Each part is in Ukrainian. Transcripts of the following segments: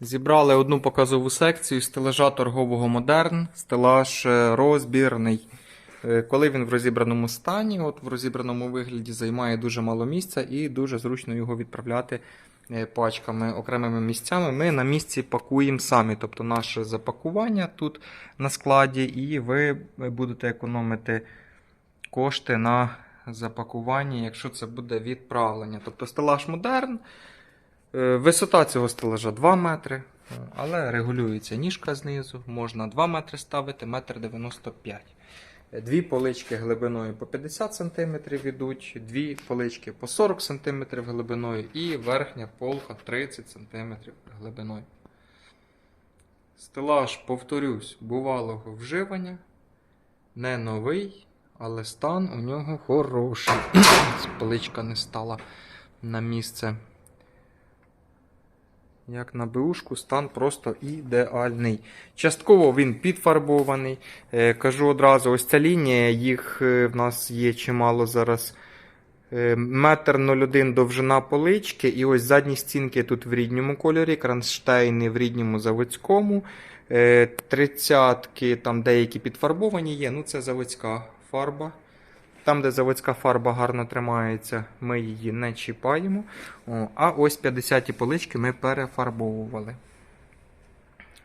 Зібрали одну показову секцію стелажа торгового модерн, стелаж е, розбірний. Е, Коли він в розібраному стані, от в розібраному вигляді займає дуже мало місця і дуже зручно його відправляти е, пачками, окремими місцями. Ми на місці пакуємо самі, тобто наше запакування тут на складі, і ви будете економити кошти на запакування, якщо це буде відправлення. Тобто стелаж модерн. Е, Висота цього стелажа 2 метри, е, але регулюється ніжка знизу. Можна 2 метри ставити, 1,95 м. Дві полички глибиною по 50 см йдуть, дві полички по 40 см глибиною і верхня полка 30 см глибиною. Стелаж, повторюсь, бувалого вживання. Не новий, але стан у нього хороший. Поличка не стала на місце. Як на БУшку, стан просто ідеальний. Частково він підфарбований. Е, кажу одразу, ось ця лінія, їх е, в нас є чимало зараз. Е, Метр 01 довжина полички, і ось задні стінки тут в рідньому кольорі, кронштейни в рідньому заводському. Тридцятки, там деякі підфарбовані є, ну це заводська фарба. Там, де заводська фарба гарно тримається, ми її не чіпаємо. А ось 50-ті полички ми перефарбовували.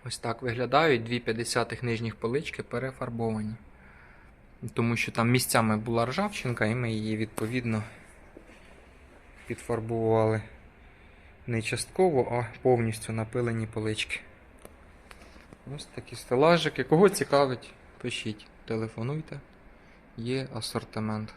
Ось так виглядають дві 50 нижніх полички перефарбовані. Тому що там місцями була ржавчинка, і ми її відповідно підфарбували не частково, а повністю напилені полички. Ось такі стелажики. Кого цікавить, пишіть, телефонуйте. Є асортимент.